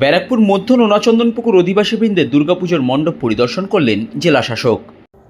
ব্যারাকপুর মধ্য নোনাচন্দনপুকুর অধিবাসীবৃন্দের দুর্গাপুজোর মণ্ডপ পরিদর্শন করলেন জেলা শাসক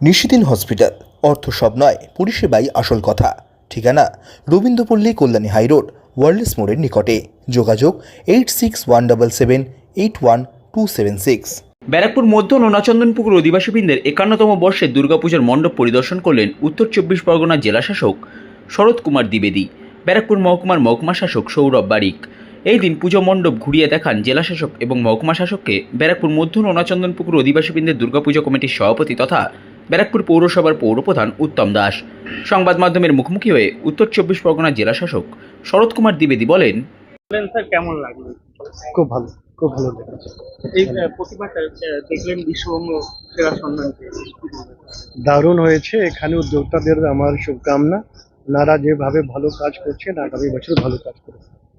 নিশিদিন হসপিটাল। অর্থ সব নয় পরিষেবাই আসল কথা। ঠিকানা রবীন্দ্রপল্লী কল্যাণী হাইরোড ওয়ার্ল্ডস মোড়ের নিকটে। যোগাযোগ eight six one double seven eight one two seven six. Barrackpore মধ্য নোনাচন্দনপুকুর অধিবাসীবৃন্দের একান্নতম বর্ষে দুর্গাপুজোর মণ্ডপ পরিদর্শন করলেন উত্তর চব্বিশ পরগনার জেলা শাসক শরৎ কুমার দ্বিবেদী ব্যারাকপুর মহকুমার মহকুমা শাসক সৌরভ বারিক। এই দিন পুজো মণ্ডপ ঘুরিয়ে দেখান জেলা শাসক এবং মহকুমা শাসককে ব্যারাকপুর মধ্য নোনাচন্দনপুকুর অধিবাসীবৃন্দের দুর্গাপুজো কমিটির সভাপতি তথা ব্যারাকপুর পৌরসভার পৌরপ্রধান উত্তম দাস। সংবাদ মাধ্যমের মুখোমুখি হয়ে উত্তর চব্বিশ পরগনার জেলা শাসক শরৎ কুমার দ্বিবেদী বলেন স্যার কেমন লাগল? খুব ভালো খুব ভালো এই দেখলেন বিশ্ববঙ্গ সেরা? দারুণ হয়েছে এখানে উদ্যোক্তাদের আমার শুভকামনা। ওনারা যেভাবে ভালো কাজ করছেন আগামী বছর ভালো কাজ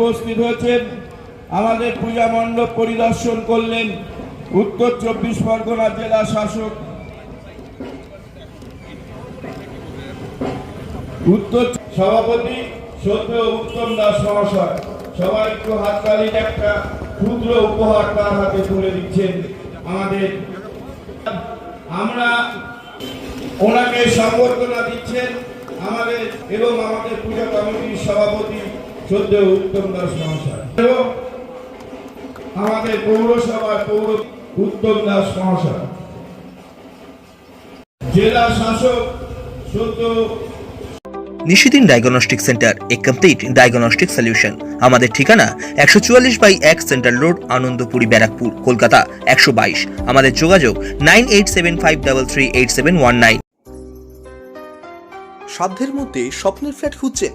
উপস্থিত হয়েছেন। আমাদের পূজা মণ্ডপ পরিদর্শন করলেন উত্তর চব্বিশ পরগনা জেলা শাসক। উত্তর সভাপতি সত্য উত্তম দাস মহাশয় সবাই একটু হাততালির একটা ক্ষুদ্র উপহার তার হাতে তুলে দিচ্ছেন আমাদের। আমরা ওনাকে সম্বর্ধনা দিচ্ছেন আমাদের এবং আমাদের পূজা কমিটির সভাপতি সদ্য উত্তম দাস মহাশয়। এবং আমাদের পৌরসভার পৌর উত্তম দাস মহাশয়। জেলা শাসক সদ্য Nishidin diagnostic centre a complete diagnostic solution আমাদের ঠিকানা একশো চুয়াল্লিশ বাই এক সেন্ট্রাল রোড আনন্দপুরি ব্যারাকপুর কলকাতা একশো বাইশ। আমাদের যোগাযোগ nine eight seven five double three eight seven one nine. সাধ্যের মধ্যে স্বপ্নের ফ্ল্যাট খুঁজছেন?